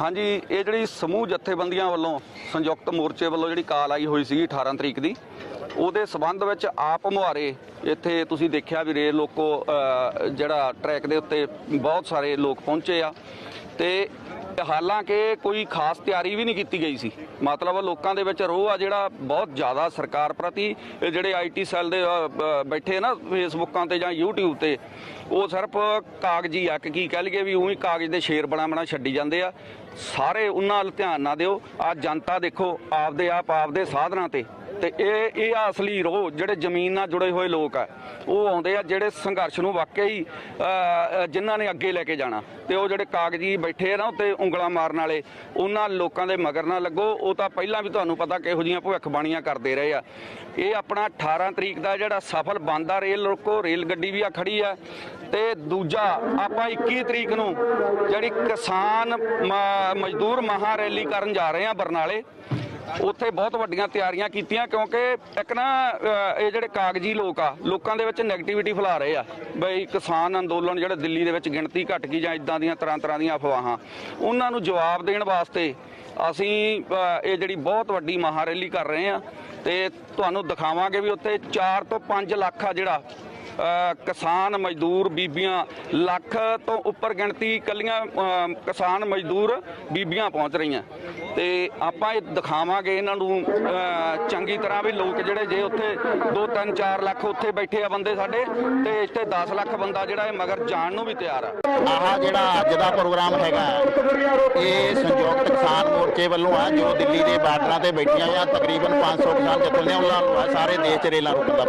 ਹਾਂਜੀ, ਇਹ ਜਿਹੜੀ ਸਮੂਹ ਜਥੇਬੰਦੀਆਂ ਵੱਲੋਂ ਸੰਯੁਕਤ ਮੋਰਚੇ ਵੱਲੋਂ ਜਿਹੜੀ ਕਾਲ ਆਈ ਹੋਈ ਸੀ 18 ਤਰੀਕ ਦੀ, ਉਹਦੇ ਸਬੰਧ ਵਿੱਚ ਆਪ ਮੁਹਾਰੇ ਇੱਥੇ ਤੁਸੀਂ ਦੇਖਿਆ ਵੀ ਰੇਲ ਲੋਕੋ ਜਿਹੜਾ ਟਰੈਕ ਦੇ ਉੱਤੇ ਬਹੁਤ ਸਾਰੇ ਲੋਕ ਪਹੁੰਚੇ ਆ ਤੇ ਹਾਲਾਂਕਿ ਕੋਈ ਖਾਸ ਤਿਆਰੀ ਵੀ ਨਹੀਂ ਕੀਤੀ ਗਈ ਸੀ। ਮਤਲਬ ਲੋਕਾਂ ਦੇ ਵਿੱਚ ਰੋਹ ਆ ਜਿਹੜਾ ਬਹੁਤ ਜ਼ਿਆਦਾ ਸਰਕਾਰ ਪ੍ਰਤੀ। ਇਹ ਜਿਹੜੇ ਆਈਟੀ ਸੈੱਲ ਦੇ ਬੈਠੇ ਨਾ ਫੇਸਬੁੱਕਾਂ ਤੇ ਜਾਂ YouTube ਤੇ, ਉਹ ਸਿਰਫ ਕਾਗਜ਼ੀ ਆ ਕਿ ਕੀ ਕਹਿ ਲਈਏ ਵੀ ਉਹੀ ਕਾਗਜ਼ ਦੇ ਸ਼ੇਰ ਬਣਾ ਬਣਾ ਛੱਡੀ ਜਾਂਦੇ ਆ। ਸਾਰੇ ਉਹਨਾਂ ਵੱਲ ਧਿਆਨ ਨਾ ਦਿਓ। ਆ ਜਨਤਾ ਦੇਖੋ, ਆਪਦੇ ਆਪ, ਆਪਦੇ ਸਾਧਨਾਂ ਤੇ। ਤੇ ਇਹ ਇਹ ਆ ਅਸਲੀ ਰੋਹ ਜਿਹੜੇ ਜ਼ਮੀਨ ਨਾਲ ਜੁੜੇ ਹੋਏ ਲੋਕ ਆ, ਉਹ ਆਉਂਦੇ ਆ ਜਿਹੜੇ ਸੰਘਰਸ਼ ਨੂੰ ਵਾਕਈ ਜਿਨ੍ਹਾਂ ਨੇ ਅੱਗੇ ਲੈ ਕੇ ਜਾਣਾ। ਤੇ ਉਹ ਜਿਹੜੇ ਕਾਗਜ਼ੀ ਬੈਠੇ ਆ ਨਾ, ਉੱਤੇ ਉਂਗਲਾਂ ਮਾਰਨ ਵਾਲੇ, ਉਹਨਾਂ ਲੋਕਾਂ ਦੇ ਮਗਰ ਨਾ ਲੱਗੋ। ਉਹ ਤਾਂ ਪਹਿਲਾਂ ਵੀ ਤੁਹਾਨੂੰ ਪਤਾ ਕਿਹੋ ਜੀਆਂ ਭਵਿੱਖਬਾਣੀਆਂ ਕਰਦੇ ਰਹੇ ਆ। ਇਹ ਆਪਣਾ 18 ਤਰੀਕ ਦਾ ਜਿਹੜਾ ਸਫਲ ਬੰਦਾ ਰੇਲ ਰੋਕੋ, ਰੇਲ ਗੱਡੀ ਵੀ ਆ ਖੜੀ ਆ। ਤੇ ਦੂਜਾ, ਆਪਾਂ 21 ਤਰੀਕ ਨੂੰ ਜਿਹੜੀ ਕਿਸਾਨ ਮ- ਮਜ਼ਦੂਰ ਮਹਾ ਰੈਲੀ ਕਰਨ ਜਾ ਰਹੇ ਆ ਬਰਨਾਲੇ ਉੱਥੇ ਬਹੁਤ ਵੱਡੀਆਂ ਤਿਆਰੀਆਂ ਕੀਤੀਆਂ ਕਿਉਂਕਿ ਇੱਕ ਨਾ ਇਹ ਜਿਹੜੇ ਕਾਗਜ਼ੀ ਲੋਕ ਆ, ਲੋਕਾਂ ਦੇ ਵਿੱਚ ਨੈਗੇਟਿਵਿਟੀ ਫੈਲਾ ਰਹੇ ਆ। ਬਈ ਕਿਸਾਨ ਅੰਦੋਲਨ ਜਿਹੜੇ ਦਿੱਲੀ ਦੇ ਵਿੱਚ ਗਿਣਤੀ ਘਟ ਗਈ ਜਾਂ ਇਦਾਂ ਦੀਆਂ ਤਰ੍ਹਾਂ ਤਰ੍ਹਾਂ ਦੀਆਂ ਅਫਵਾਹਾਂ, ਉਹਨਾਂ ਨੂੰ ਜਵਾਬ ਦੇਣ ਵਾਸਤੇ ਅਸੀਂ ਇਹ ਜਿਹੜੀ ਬਹੁਤ ਵੱਡੀ ਮਹਾ ਰੈਲੀ ਕਰ ਰਹੇ ਆ ਤੇ ਤੁਹਾਨੂੰ ਦਿਖਾਵਾਂਗੇ ਵੀ ਉੱਥੇ 4 ਤੋਂ 5 ਲੱਖ ਆ ਜਿਹੜਾ ਕਿਸਾਨ ਮਜ਼ਦੂਰ ਬੀਬੀਆਂ ਲੱਖ ਤੋਂ ਉੱਪਰ ਗਿਣਤੀ ਕੱਲੀਆਂ ਕਿਸਾਨ ਮਜ਼ਦੂਰ ਬੀਬੀਆਂ ਪਹੁੰਚ ਰਹੀਆਂ। ਤੇ ਆਪਾਂ ਇਹ ਦਿਖਾਵਾਂਗੇ ਇਹਨਾਂ ਨੂੰ ਚੰਗੀ ਤਰ੍ਹਾਂ ਵੀ ਲੋਕ ਜਿਹੜੇ ਜੇ ਉੱਥੇ 2 3 4 ਲੱਖ ਉੱਥੇ ਬੈਠੇ ਆ ਬੰਦੇ ਸਾਡੇ, ਤੇ ਇੱਥੇ 10 ਲੱਖ ਬੰਦਾ ਜਿਹੜਾ ਇਹ ਮਗਰ ਜਾਣ ਨੂੰ ਵੀ ਤਿਆਰ ਆ। ਆਹ ਜਿਹੜਾ ਅੱਜ ਦਾ ਪ੍ਰੋਗਰਾਮ ਹੈਗਾ, ਇਹ ਸੰਯੁਕਤ ਕਿਸਾਨ ਮੋਰਚੇ ਵੱਲੋਂ ਆ, ਜੋ ਦਿੱਲੀ ਦੇ ਬਾਰਡਰਾਂ ਤੇ ਬੈਠੀਆਂ ਆ, ਤਕਰੀਬਨ 500 ਕਿਸਾਨ ਜਥੇਬੰਦੀਆਂ ਵੱਲੋਂ ਸਾਰੇ ਦੇਸ਼ 'ਚ ਰੇਲਾਂ ਰੋਕਣ ਦਾ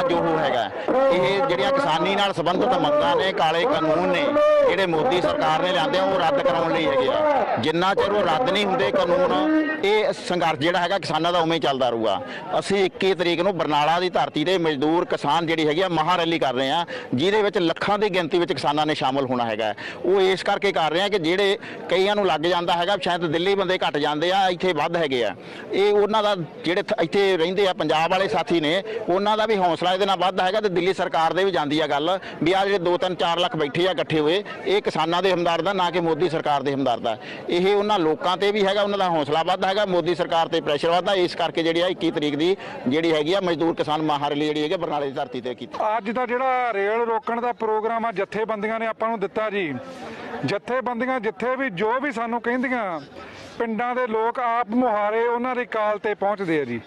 ਅੱਜ ਉਹ ਹੈਗਾ। ਇਹ ਜਿਹੜੀਆਂ ਕਿਸਾਨੀ ਨਾਲ ਸੰਬੰਧਿਤ ਮੰਗਾਂ ਨੇ, ਕਾਲੇ ਕਾਨੂੰਨ ਨੇ, ਜਿਹੜੇ ਮੋਦੀ ਸਰਕਾਰ ਨੇ ਲਿਆਂਦੇ ਆ, ਉਹ ਰੱਦ ਕਰਾਉਣ ਲਈ ਹੈਗੇ ਆ। ਜਿੰਨਾ ਚਿਰ ਉਹ ਰੱਦ ਨਹੀਂ ਹੁੰਦੇ ਕਾਨੂੰਨ, ਇਹ ਸੰਘਰਸ਼ ਜਿਹੜਾ ਹੈਗਾ ਕਿਸਾਨਾਂ ਦਾ ਉਵੇਂ ਚੱਲਦਾ ਰਹੂਗਾ। ਅਸੀਂ 21 ਤਰੀਕ ਨੂੰ ਬਰਨਾਲਾ ਦੀ ਧਰਤੀ ਤੇ ਮਜ਼ਦੂਰ ਕਿਸਾਨ ਜਿਹੜੀ ਹੈਗੀ ਆ, ਮਹਾ ਰੈਲੀ ਕਰ ਰਹੇ ਆ, ਜਿਹਦੇ ਵਿੱਚ ਲੱਖਾਂ ਦੀ ਗਿਣਤੀ ਵਿੱਚ ਕਿਸਾਨਾਂ ਨੇ ਸ਼ਾਮਲ ਹੋਣਾ ਹੈਗਾ। ਉਹ ਇਸ ਕਰਕੇ ਕਰ ਰਹੇ ਆ ਕਿ ਜਿਹੜੇ ਕਈਆਂ ਨੂੰ ਲੱਗ ਜਾਂਦਾ ਹੈਗਾ, ਸ਼ਾਇਦ ਦਿੱਲੀ ਬੰਦੇ ਘਟ ਜਾਂਦੇ ਆ, ਇੱਥੇ ਵੱਧ ਹੈਗੇ ਆ। ਇਹ ਉਹਨਾਂ ਦਾ ਜਿਹੜੇ ਇੱਥੇ ਰਹਿੰਦੇ ਆ, ਪੰਜਾਬ ਵਾਲੇ ਸਾਥੀ ਨੇ, ਉਹਨਾਂ ਦਾ ਵੀ ਹੌਸਲਾ ਇਹਦੇ ਨਾਲ ਵੱਧ ਹੈਗਾ। ਤੇ ਦਿੱਲੀ ਸਰਕਾਰ ਦੇ ਵੀ ਜਾਂਦੀ ਆ ਗੱਲ ਵੀ ਆ ਜਿਹੜੇ 2 3 4 ਲੱਖ ਬੈਠੇ ਆ ਇਕੱਠੇ ਹੋਏ, ਇਹ ਕਿਸਾਨਾਂ ਦੇ ਹਮਦਰਦ ਦਾ ਨਾ ਕਿ ਮੋਦੀ ਸਰਕਾਰ ਦੇ ਹਮਦਰਦ ਦਾ ਇਹ ਉਹਨਾਂ ਲੋਕਾਂ ਤੇ ਵੀ ਹੈਗਾ, ਉਹਨਾਂ ਦਾ ਹੌਸਲਾ ਵੱਧ ਹੈਗਾ, ਮੋਦੀ ਸਰਕਾਰ ਤੇ ਪ੍ਰੈਸ਼ਰ ਵੱਧਦਾ ਇਸ ਕਰਕੇ ਜਿਹੜੀ ਆ 21 ਤਰੀਕ ਦੀ ਜਿਹੜੀ ਹੈਗੀ ਆ ਮਜ਼ਦੂਰ ਕਿਸਾਨ ਮਹਾਰਲੀ ਜਿਹੜੀ ਹੈਗੀ ਬਰਨਾਲੇ ਦੀ ਧਰਤੀ ਤੇ ਕੀਤੀ। ਅੱਜ ਦਾ ਜਿਹੜਾ ਰੇਲ ਰੋਕਣ ਦਾ ਪ੍ਰੋਗਰਾਮ ਆ, ਜਥੇਬੰਦੀਆਂ ਨੇ ਆਪਾਂ ਨੂੰ ਦਿੱਤਾ ਜੀ। ਜਥੇਬੰਦੀਆਂ ਜਿੱਥੇ ਵੀ ਜੋ ਵੀ ਸਾਨੂੰ ਕਹਿੰਦੀਆਂ ਪਿੰਡਾਂ ਦੇ ਲੋਕ ਆਪ ਮੁਹਾਰੇ ਉਹਨਾਂ ਦੀ ਕਾਲ ਤੇ ਪਹੁੰਚਦੇ ਆ ਜੀ।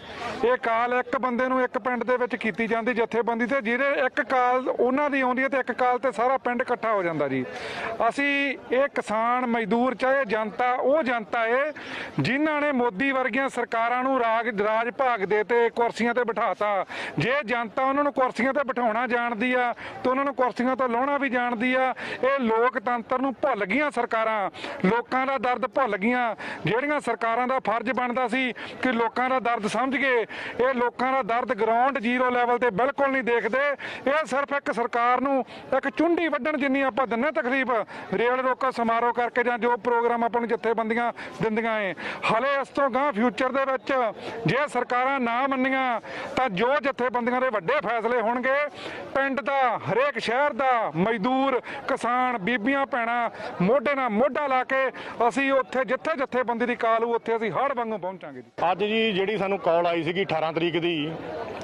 ਇਹ ਕਾਲ ਇੱਕ ਬੰਦੇ ਨੂੰ ਇੱਕ ਪਿੰਡ ਦੇ ਵਿੱਚ ਕੀਤੀ ਜਾਂਦੀ, ਜਥੇਬੰਦੀ ਤੇ ਜਿਹਦੇ ਇੱਕ ਕਾਲ ਉਹਨਾਂ ਦੀ ਆਉਂਦੀ ਹੈ ਤੇ ਇੱਕ ਕਾਲ ਤੇ ਸਾਰਾ ਪਿੰਡ ਇਕੱਠਾ ਹੋ ਜਾਂਦਾ ਜੀ। ਅਸੀਂ ਇਹ ਕਿਸਾਨ ਮਜ਼ਦੂਰ ਚਾਹੇ ਜਨਤਾ, ਉਹ ਜਨਤਾ ਏ, ਜਿਨ੍ਹਾਂ ਨੇ ਮੋਦੀ ਵਰਗੀਆਂ ਸਰਕਾਰਾਂ ਨੂੰ ਰਾਜ ਰਾਜ ਭਾਗ ਦੇ ਤੇ ਕੁਰਸੀਆਂ ਤੇ ਬਿਠਾਤਾ। ਜੇ ਜਨਤਾ ਉਹਨਾਂ ਨੂੰ ਕੁਰਸੀਆਂ ਤੇ ਬਿਠਾਉਣਾ ਜਾਣਦੀ ਆ, ਤੇ ਉਹਨਾਂ ਨੂੰ ਕੁਰਸੀਆਂ ਤੋਂ ਲਾਉਣਾ ਵੀ ਜਾਣਦੀ ਆ, ਇਹ ਲੋਕਤੰਤਰ ਨੂੰ ਭੁੱਲ ਗਈਆਂ ਸਰਕਾਰਾਂ। ਲੋਕਾਂ ਦਾ ਦਰਦ ਭੁੱਲ ਗਈਆਂ। ਜਿਹੜੀਆਂ ਸਰਕਾਰਾਂ ਦਾ ਫਰਜ਼ ਬਣਦਾ ਸੀ ਕਿ ਲੋਕਾਂ ਦਾ ਦਰਦ ਸਮਝ ਗਏ ਇਹ ਲੋਕਾਂ ਦਾ ਦਰਦ ਗਰਾਊਂਡ ਜ਼ੀਰੋ ਲੈਵਲ ਤੇ ਬਿਲਕੁਲ ਨਹੀਂ ਦੇਖਦੇ, ਇਹ ਸਿਰਫ ਇੱਕ ਸਰਕਾਰ ਨੂੰ ਇੱਕ ਚੁੰਡੀ ਵੱਢਣ ਜਿੰਨੀ ਆਪਾਂ ਦਿੰਨੇ ਤਕਲੀਫ, ਰੇਲ ਰੋਕੋ ਸਮਾਰੋਹ ਕਰਕੇ ਜਾਂ ਜੋ ਪ੍ਰੋਗਰਾਮ ਆਪਾਂ ਨੂੰ ਜਥੇਬੰਦੀਆਂ ਦਿੰਦੀਆਂ ਏ ਹਲੇ ਇਸ ਤੋਂ ਗਾਂ ਫਿਊਚਰ ਦੇ ਵਿੱਚ ਜੇ ਸਰਕਾਰਾਂ ਨਾ ਮੰਨੀਆਂ, ਤਾਂ ਜੋ ਜਥੇਬੰਦੀਆਂ ਦੇ ਵੱਡੇ ਫੈਸਲੇ ਹੋਣਗੇ, ਪਿੰਡ ਦਾ, ਹਰੇਕ ਸ਼ਹਿਰ ਦਾ, ਮਜ਼ਦੂਰ, ਕਿਸਾਨ, ਬੀਬੀਆਂ, ਭੈਣਾਂ, ਮੋਢੇ ਨਾਲ ਮੋਢਾ ਲਾ ਕੇ ਅਸੀਂ ਉੱਥੇ ਜਿੱਥੇ ਜਿੱਥੇ ਜਥੇਬੰਦੀ ਦੀ ਕਾਲ ਹੋਊ, ਉੱਥੇ ਅਸੀਂ ਹੜ ਵਾਂਗੂ ਪਹੁੰਚਾਂਗੇ ਜੀ। ਅੱਜ ਜੀ ਜਿਹੜੀ ਸਾਨੂੰ ਕਾਲ ਆਈ ਸੀਗੀ 18 ਤਰੀਕ ਦੀ,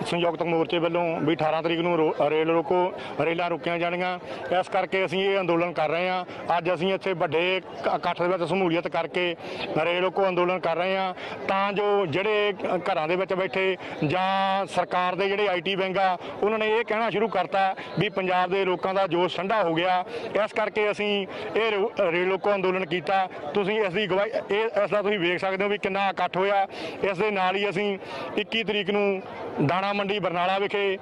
ਸੰਯੁਕਤ ਮੋਰਚੇ ਵੱਲੋਂ ਵੀ 18 ਤਰੀਕ ਨੂੰ ਰੋ- ਰੇਲ ਰੋਕੋ, ਰੇਲਾਂ ਰੋਕੀਆਂ ਜਾਣੀਆਂ। ਇਸ ਕਰਕੇ ਅਸੀਂ ਇਹ ਅੰਦੋਲਨ ਕਰ ਰਹੇ ਹਾਂ। ਅੱਜ ਅਸੀਂ ਇੱਥੇ ਵੱਡੇ ਇਕੱਠ ਦੇ ਵਿੱਚ ਸਮੂਲੀਅਤ ਕਰਕੇ ਰੇਲ ਰੋਕੋ ਅੰਦੋਲਨ ਕਰ ਰਹੇ ਹਾਂ। ਤਾਂ ਜੋ ਜਿਹੜੇ ਘਰਾਂ ਦੇ ਵਿੱਚ ਬੈਠੇ ਜਾਂ ਸਰਕਾਰ ਦੇ ਜਿਹੜੇ ਆਈਟੀ ਵਿੰਗ ਆ, ਉਹਨਾਂ ਨੇ ਇਹ ਕਹਿਣਾ ਸ਼ੁਰੂ ਕਰਤਾ ਵੀ ਪੰਜਾਬ ਦੇ ਲੋਕਾਂ ਦਾ ਜੋਸ਼ ਠੰਡਾ ਹੋ ਗਿਆ। ਇਸ ਕਰਕੇ ਅਸੀਂ ਇਹ ਰੋ- ਰੇਲ ਰੋਕੋ ਅੰਦੋਲਨ ਕੀਤਾ। ਤੁਸੀਂ ਇਸ ਦੀ ਗਵਾਹੀ ਇਹ ਇਸ ਦਾ ਤੁਸੀਂ ਵੇਖ ਸਕਦੇ ਹੋ ਵੀ ਕਿੰਨਾ ਇਕੱਠ ਹੋਇਆ। ਇਸ ਦੇ ਨਾਲ ਹੀ ਅਸੀਂ 21 ਤਰੀਕ ਨੂੰ ਦਾਣਾ ਮੰਡੀ ਬਰਨਾਲਾ ਵਿਖੇ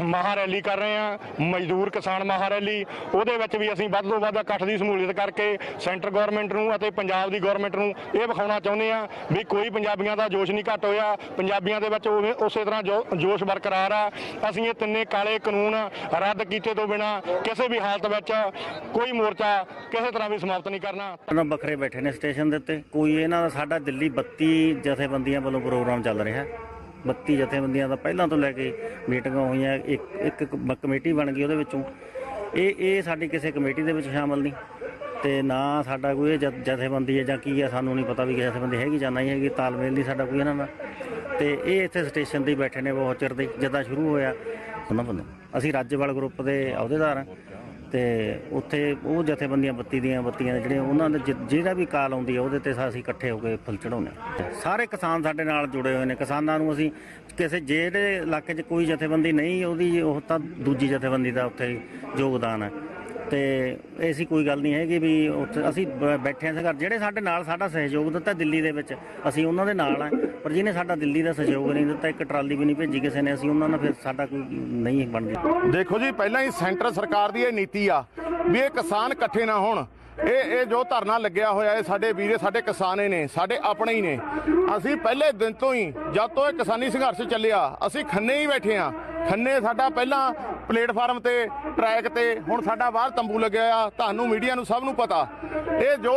ਮਹਾਰੈਲੀ ਕਰ ਰਹੇ ਹਾਂ, ਮਜ਼ਦੂਰ ਕਿਸਾਨ ਮਹਾਰੈਲੀ। ਉਹਦੇ ਵਿੱਚ ਵੀ ਅਸੀਂ ਵੱਧ ਤੋਂ ਵੱਧ ਇਕੱਠ ਦੀ ਸਮੂਲੀਅਤ ਕਰਕੇ ਸੈਂਟਰ ਗਵਰਨਮੈਂਟ ਨੂੰ ਅਤੇ ਪੰਜਾਬ ਦੀ ਗਵਰਨਮੈਂਟ ਨੂੰ ਇਹ ਵਿਖਾਉਣਾ ਚਾਹੁੰਦੇ ਹਾਂ ਵੀ ਕੋਈ ਪੰਜਾਬੀਆਂ ਦਾ ਜੋਸ਼ ਨਹੀਂ ਘਟ ਹੋਇਆ। ਪੰਜਾਬੀਆਂ ਦੇ ਵਿੱਚ ਉਵੇਂ- ਉਸੇ ਤਰ੍ਹਾਂ ਜੋ- ਜੋਸ਼ ਬਰਕਰਾਰ ਆ। ਅਸੀਂ ਇਹ ਤਿੰਨੇ ਕਾਲੇ ਕਾਨੂੰਨ ਰੱਦ ਕੀਤੇ ਤੋਂ ਬਿਨਾ ਕਿਸੇ ਵੀ ਹਾਲਤ ਵਿੱਚ ਕੋਈ ਮੋਰਚਾ ਕਿਸੇ ਤਰ੍ਹਾਂ ਵੀ ਸਮਾਪਤ ਨਹੀਂ ਕਰਨਾ। ਉਹਨਾਂ ਵੱਖਰੇ ਬੈਠੇ ਨੇ ਸਟੇਸ਼ਨ ਦੇ ਉੱਤੇ। ਕੋਈ ਇਹਨਾਂ ਦਾ ਸਾਡਾ ਦਿੱਲੀ 32 ਜਥੇਬੰਦੀਆਂ ਵੱਲੋਂ ਪ੍ਰੋਗਰਾਮ ਚੱਲ ਰਿਹਾ। 32 ਜਥੇਬੰਦੀਆਂ ਦਾ ਪਹਿਲਾਂ ਤੋਂ ਲੈ ਕੇ ਮੀਟਿੰਗਾਂ ਹੋਈਆਂ ਇੱਕ ਇੱਕ ਕਮੇਟੀ ਬਣ ਗਈ ਉਹਦੇ ਵਿੱਚੋਂ। ਇਹ ਇਹ ਸਾਡੀ ਕਿਸੇ ਕਮੇਟੀ ਦੇ ਵਿੱਚ ਸ਼ਾਮਲ ਨਹੀਂ। ਤੇ ਨਾ ਸਾਡਾ ਕੋਈ ਜਥੇਬੰਦੀ ਹੈ ਜਾਂ ਕੀ ਹੈ ਸਾਨੂੰ ਨਹੀਂ ਪਤਾ ਵੀ ਕਿ ਜਥੇਬੰਦੀ ਹੈਗੀ ਜਾਂ ਨਹੀਂ ਹੈਗੀ ਤਾਲਮੇਲ ਨਹੀਂ ਸਾਡਾ ਕੋਈ ਇਹਨਾਂ ਨਾਲ। ਤੇ ਇਹ ਇੱਥੇ ਸਟੇਸ਼ਨ ਤੇ ਬੈਠੇ ਨੇ ਬਹੁਤ ਚਿਰ ਦੇ ਜਿੱਦਾਂ ਸ਼ੁਰੂ ਹੋਇਆ। ਉਹਨਾਂ ਵੱਲੋਂ? ਅਸੀਂ ਰਾਜੇਵਾਲ ਗਰੁੱਪ ਦੇ ਅਹੁਦੇਦਾਰ ਹਾਂ। ਤੇ ਉੱਥੇ ਉਹ ਜਥੇਬੰਦੀਆਂ ਬੱਤੀ ਦੀਆਂ ਬੱਤੀਆਂ ਨੇ ਜਿਹੜੀਆਂ ਉਹਨਾਂ ਦੇ ਜਿ- ਜਿਹੜਾ ਵੀ ਕਾਲ ਆਉਂਦੀ ਹੈ ਉਹਦੇ ਤੇ ਅਸੀਂ ਇਕੱਠੇ ਹੋ ਕੇ ਫੁੱਲ ਚੜਾਉਂਦੇ ਹਾਂ। ਸਾਰੇ ਕਿਸਾਨ ਸਾਡੇ ਨਾਲ ਜੁੜੇ ਹੋਏ ਨੇ। ਕਿਸਾਨਾਂ ਨੂੰ ਅਸੀਂ ਕਿਸੇ ਜਿਹੜੇ ਇਲਾਕੇ 'ਚ ਕੋਈ ਜਥੇਬੰਦੀ ਨਹੀਂ, ਉਹਦੀ ਉਹ ਤਾਂ ਦੂਜੀ ਜਥੇਬੰਦੀ ਦਾ ਉੱਥੇ ਯੋਗਦਾਨ ਹੈ। ਤੇ ਐਸੀ ਕੋਈ ਗੱਲ ਨਹੀਂ ਹੈਗੀ ਵੀ ਉੱਥੇ ਅਸੀਂ ਬ- ਬੈਠੇ ਹਾਂ ਸੰਘਰਸ਼ ਜਿਹੜੇ ਸਾਡੇ ਨਾਲ ਸਾਡਾ ਸਹਿਯੋਗ ਦਿੱਤਾ ਦਿੱਲੀ ਦੇ ਵਿੱਚ, ਅਸੀਂ ਉਹਨਾਂ ਦੇ ਨਾਲ ਆ ਪਰ ਜਿਹਨੇ ਸਾਡਾ ਦਿੱਲੀ ਦਾ ਸਹਿਯੋਗ ਨਹੀਂ ਦਿੱਤਾ, ਇੱਕ ਟਰਾਲੀ ਵੀ ਨਹੀਂ ਭੇਜੀ ਕਿਸੇ ਨੇ, ਅਸੀਂ ਉਹਨਾਂ ਨਾਲ ਫਿਰ ਸਾਡਾ ਕੋਈ ਨਹੀਂ ਬਣਦੀ ਦੇਖੋ ਜੀ, ਪਹਿਲਾਂ ਹੀ ਸੈਂਟਰ ਸਰਕਾਰ ਦੀ ਇਹ ਨੀਤੀ ਆ ਵੀ ਇਹ ਕਿਸਾਨ ਇਕੱਠੇ ਨਾ ਹੋਣ। ਇਹ ਇਹ ਜੋ ਧਰਨਾ ਲੱਗਿਆ ਹੋਇਆ, ਇਹ ਸਾਡੇ ਵੀਰੇ, ਸਾਡੇ ਕਿਸਾਨੇ ਨੇ, ਸਾਡੇ ਆਪਣੇ ਹੀ ਨੇ। ਅਸੀਂ ਪਹਿਲੇ ਦਿਨ ਤੋਂ ਹੀ, ਜਦ ਤੋਂ ਇਹ ਕਿਸਾਨੀ ਸੰਘਰਸ਼ ਚੱਲਿਆ, ਅਸੀਂ ਖੰਨੇ ਹੀ ਬੈਠੇ ਆ ਖੰਨੇ ਸਾਡਾ ਪਹਿਲਾਂ ਪਲੇਟਫਾਰਮ ਤੇ ਟਰੈਕ ਤੇ, ਹੁਣ ਸਾਡਾ ਬਾਹਰ ਤੰਬੂ ਲੱਗਿਆ ਆ, ਤੁਹਾਨੂੰ ਮੀਡੀਆ ਨੂੰ ਸਭ ਨੂੰ ਪਤਾ। ਇਹ ਜੋ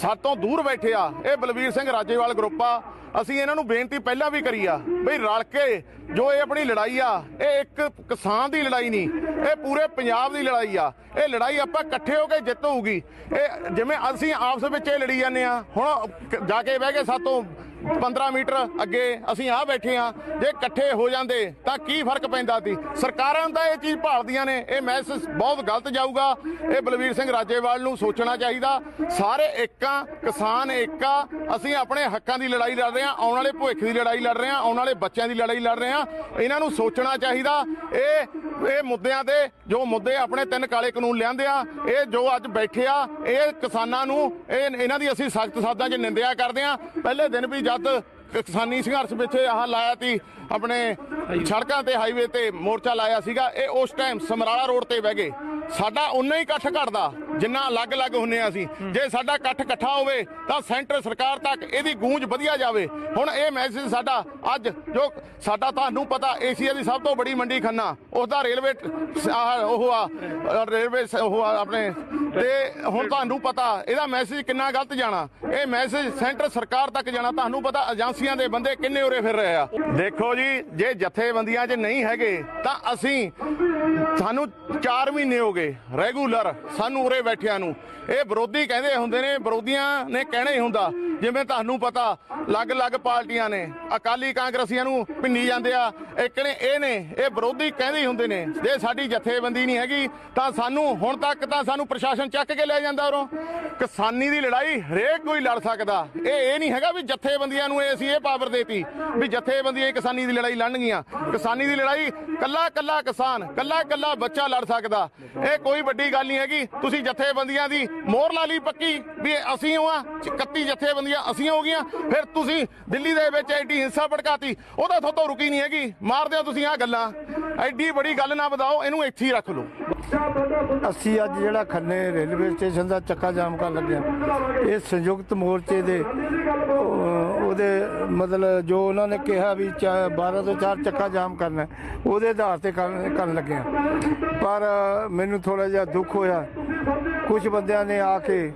ਸਾਤੋਂ ਦੂਰ ਬੈਠੇ ਆ, ਇਹ ਬਲਵੀਰ ਸਿੰਘ ਰਾਜੇਵਾਲ ਗਰੁੱਪ ਆ, ਅਸੀਂ ਇਹਨਾਂ ਨੂੰ ਬੇਨਤੀ ਪਹਿਲਾਂ ਵੀ ਕਰੀ ਆ, ਬਈ ਰਲ ਕੇ ਜੋ ਇਹ ਆਪਣੀ ਲੜਾਈ ਆ, ਇਹ ਇੱਕ ਕਿਸਾਨ ਦੀ ਲੜਾਈ ਨਹੀਂ, ਇਹ ਪੂਰੇ ਪੰਜਾਬ ਦੀ ਲੜਾਈ ਆ। ਇਹ ਲੜਾਈ ਆਪਾਂ ਇਕੱਠੇ ਹੋ ਕੇ ਜਿੱਤ ਹੋਊਗੀ। ਇਹ ਜਿਵੇਂ ਅਸੀਂ ਆਪਸ ਵਿੱਚ ਇਹ ਲੜੀ ਜਾਂਦੇ ਆ, ਹੁਣ ਜਾ ਕੇ ਬਹਿ ਕੇ ਸਾਤੋਂ 15 ਮੀਟਰ ਅੱਗੇ ਅਸੀਂ ਆ ਬੈਠੇ ਆ ਜੇ ਇਕੱਠੇ ਹੋ ਜਾਂਦੇ ਤਾਂ ਕੀ ਫ਼ਰਕ ਪੈਂਦਾ ਸੀ? ਸਰਕਾਰਾਂ ਤਾਂ ਇਹ ਚੀਜ਼ ਭਾਲਦੀਆਂ ਨੇ। ਇਹ ਮੈਸੇਜ ਬਹੁਤ ਗਲਤ ਜਾਊਗਾ। ਇਹ ਬਲਵੀਰ ਸਿੰਘ ਰਾਜੇਵਾਲ ਨੂੰ ਸੋਚਣਾ ਚਾਹੀਦਾ। ਸਾਰੇ ਏਕਾਂ, ਕਿਸਾਨ ਏਕਾ, ਅਸੀਂ ਆਪਣੇ ਹੱਕਾਂ ਦੀ ਲੜਾਈ ਲੜ ਰਹੇ ਹਾਂ, ਆਉਣ ਵਾਲੇ ਭਵਿੱਖ ਦੀ ਲੜਾਈ ਲੜ ਰਹੇ ਹਾਂ, ਆਉਣ ਵਾਲੇ ਬੱਚਿਆਂ ਦੀ ਲੜਾਈ ਲੜ ਰਹੇ ਹਾਂ। ਇਹਨਾਂ ਨੂੰ ਸੋਚਣਾ ਚਾਹੀਦਾ। ਇਹ ਇਹ ਮੁੱਦਿਆਂ ਤੇ ਜੋ ਮੁੱਦੇ ਆਪਣੇ ਤਿੰਨ ਕਾਲੇ ਕਾਨੂੰਨ ਲਿਆਂਦੇ ਆ, ਇਹ ਜੋ ਅੱਜ ਬੈਠੇ ਆ, ਇਹ ਕਿਸਾਨਾਂ ਨੂੰ, ਇਹ, ਇਹਨਾਂ ਦੀ ਅਸੀਂ ਸਖਤ ਸ਼ਬਦਾਂ 'ਚ ਨਿੰਦਿਆ ਕਰਦੇ ਆ ਪਹਿਲੇ ਦਿਨ ਵੀ ਜਦ ਕਿਸਾਨੀ ਸੰਘਰਸ਼ ਵਿੱਚ ਆਹ ਲਾਇਆ ਤੀ ਆਪਣੇ ਸੜਕਾਂ ਤੇ ਹਾਈਵੇ ਤੇ ਮੋਰਚਾ ਲਾਇਆ ਸੀਗਾ। ਇਹ ਉਸ ਟਾਈਮ ਸਮਰਾਲਾ ਰੋਡ ਤੇ ਬਹਿ ਗਏ। ਸਾਡਾ ਉਨਾ ਹੀ ਇਕੱਠ ਘਟਦਾ। ਜਿੰਨਾ ਅਲੱਗ-ਅਲੱਗ ਹੁੰਨੇ ਆ ਅਸੀਂ। ਜੇ ਸਾਡਾ ਇਕੱਠ ਇਕੱਠਾ ਹੋਵੇ ਤਾਂ ਸੈਂਟਰ ਸਰਕਾਰ ਤੱਕ ਇਹਦੀ ਗੂੰਜ ਵਧੀਆ ਜਾਵੇ। ਹੁਣ ਇਹ ਮੈਸੇਜ ਸਾਡਾ ਅੱਜ ਜੋ ਸਾਡਾ ਤੁਹਾਨੂੰ ਪਤਾ ਏਸ਼ੀਆ ਦੀ ਸਭ ਤੋਂ ਬੜੀ ਮੰਡੀ ਖੰਨਾ ਉਸ ਦਾ ਰੇਲਵੇ ਉਹ ਆ ਰੇਲਵੇ ਉਹ ਆ ਆਪਣੇ। ਤੇ ਹੁਣ ਤੁਹਾਨੂੰ ਪਤਾ ਇਹਦਾ ਮੈਸੇਜ ਕਿੰਨਾ ਗਲਤ ਜਾਣਾ। ਇਹ ਮੈਸੇਜ ਸੈਂਟਰ ਸਰਕਾਰ ਤੱਕ ਜਾਣਾ। ਤੁਹਾਨੂੰ ਪਤਾ ਏਜੰਸੀਆਂ ਦੇ ਬੰਦੇ ਕਿੰਨੇ ਉਰੇ ਫਿਰ ਰਹੇ ਆ। ਦੇਖੋ ਜੀ ਜੇ ਜਥੇਬੰਦੀਆਂ 'ਚ ਨਹੀਂ ਹੈਗੇ ਤਾਂ ਅਸੀਂ ਸਾਨੂੰ 4 ਮਹੀਨੇ ਹੋ ਗਏ ਰੈਗੂਲਰ ਸਾਨੂੰ ਉਰੇ ਬੈਠਿਆਂ ਨੂੰ। ਇਹ ਵਿਰੋਧੀ ਕਹਿੰਦੇ ਹੁੰਦੇ ਨੇ ਵਿਰੋਧੀਆਂ ਨੇ ਕਹਿਣਾ ਹੀ ਹੁੰਦਾ। ਜਿਵੇਂ ਤੁਹਾਨੂੰ ਪਤਾ, ਅਲੱਗ-ਅਲੱਗ ਪਾਰਟੀਆਂ ਨੇ। ਅਕਾਲੀ ਕਾਂਗਰਸੀਆਂ ਨੂੰ ਭਿੰਨੀ ਜਾਂਦੇ ਆ, ਇੱਕ ਨੇ ਇਹ ਨੇ, ਇਹ ਵਿਰੋਧੀ ਕਹਿੰਦੇ ਹੁੰਦੇ ਨੇ। ਜੇ ਸਾਡੀ ਜਥੇਬੰਦੀ ਨਹੀਂ ਹੈਗੀ, ਤਾਂ ਸਾਨੂੰ ਹੁਣ ਤੱਕ ਤਾਂ ਸਾਨੂੰ ਪ੍ਰਸ਼ਾਸਨ ਚੱਕ ਕੇ ਲੈ ਜਾਂਦਾ ਉਰੋਂ। ਕਿਸਾਨੀ ਦੀ ਲੜਾਈ ਹਰੇਕ ਕੋਈ ਲੜ ਸਕਦਾ। ਇਹ ਇਹ ਨਹੀਂ ਹੈਗਾ ਵੀ ਜਥੇਬੰਦੀਆਂ ਨੂੰ ਇਹ ਅਸੀਂ ਇਹ ਪਾਵਰ ਦੇਤੀ। ਵੀ ਜਥੇਬੰਦੀਆਂ ਕਿਸਾਨੀ ਦੀ ਲੜਾਈ ਲੜਨਗੀਆਂ ਕਿਸਾਨੀ ਦੀ ਲੜਾਈ ਕੱਲਾ ਕੱਲਾ ਕਿਸਾਨ ਕੱਲਾ ਕੱਲਾ ਬੱਚਾ ਲੜ ਸਕਦਾ। ਇਹ ਕੋਈ ਵੱਡੀ ਗੱਲ ਨਹੀਂ ਹੈਗੀ। ਤੁਸੀਂ ਜਥੇਬੰਦੀਆਂ ਦੀ ਮੋਹਰ ਲਾ ਲਈ ਪੱਕੀ, ਵੀ ਇਹ ਅਸੀਂ ਹਾਂ 31 ਜਥੇਬੰਦੀਆਂ ਅਸੀਂ ਹੋ ਗਈਆਂ। ਫਿਰ ਤੁਸੀਂ ਦਿੱਲੀ ਦੇ ਵਿੱਚ ਐਡੀ ਹਿੰਸਾ ਭੜਕਾਤੀ, ਉਹਦਾ ਥੋਤੋਂ ਰੁਕੀ ਨਹੀਂ ਹੈਗੀ। ਮਾਰਦੇ ਹੋ ਤੁਸੀਂ ਆ ਗੱਲਾਂ। ਐਡੀ ਬੜੀ ਗੱਲ ਨਾ ਵਧਾਓ, ਇਹਨੂੰ ਇੱਥੇ ਹੀ ਰੱਖ ਲਓ। ਅਸੀਂ ਅੱਜ ਜਿਹੜਾ ਖੰਨੇ ਰੇਲਵੇ ਸਟੇਸ਼ਨ ਦਾ ਚੱਕਾ ਜਾਮ ਕਰਨ ਲੱਗੇ ਇਹ ਸੰਯੁਕਤ ਮੋਰਚੇ ਦੇ ਉਹਦੇ ਮਤਲਬ ਜੋ ਉਹਨਾਂ ਨੇ ਕਿਹਾ ਵੀ 12 ਤੋਂ 4 ਚੱਕਾ ਜਾਮ ਕਰਨਾ ਉਹਦੇ ਆਧਾਰ ਤੇ ਕਰਨ ਲੱਗੇ ਲੱਗਿਆ ਪਰ ਮੈਨੂੰ ਥੋੜਾ ਜਿਹਾ ਦੁੱਖ ਹੋਇਆ। ਕੁਝ ਬੰਦਿਆਂ ਨੇ ਆ ਕੇ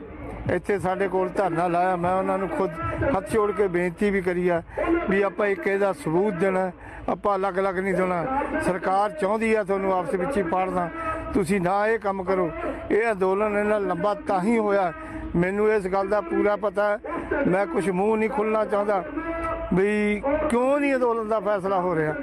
ਇੱਥੇ ਸਾਡੇ ਕੋਲ ਧਰਨਾ ਲਾਇਆ, ਮੈਂ ਉਹਨਾਂ ਨੂੰ ਖੁਦ ਹੱਥ ਜੋੜ ਕੇ ਬੇਨਤੀ ਵੀ ਕਰੀ ਆ ਵੀ ਆਪਾਂ ਇੱਕ ਇਹਦਾ ਸਬੂਤ ਦੇਣਾ, ਆਪਾਂ ਅਲੱਗ-ਅਲੱਗ ਨਹੀਂ ਦੇਣਾ। ਸਰਕਾਰ ਚਾਹੁੰਦੀ ਆ ਤੁਹਾਨੂੰ ਆਪਸ ਵਿੱਚ ਹੀ ਪਾੜਨਾ ਤੁਸੀਂ ਨਾ ਇਹ ਕੰਮ ਕਰੋ। ਇਹ ਅੰਦੋਲਨ ਇਹਨਾਂ ਲੰਬਾ ਤਾਂ ਹੀ ਹੋਇਆ। ਮੈਨੂੰ ਇਸ ਗੱਲ ਦਾ ਪੂਰਾ ਪਤਾ ਮੈਂ ਕੁਝ ਮੂੰਹ ਨਹੀਂ ਖੁੱਲਣਾ ਚਾਹੁੰਦਾ ਵੀ ਕਿਉਂ ਨਹੀਂ ਅੰਦੋਲਨ ਦਾ ਫੈਸਲਾ ਹੋ ਰਿਹਾ।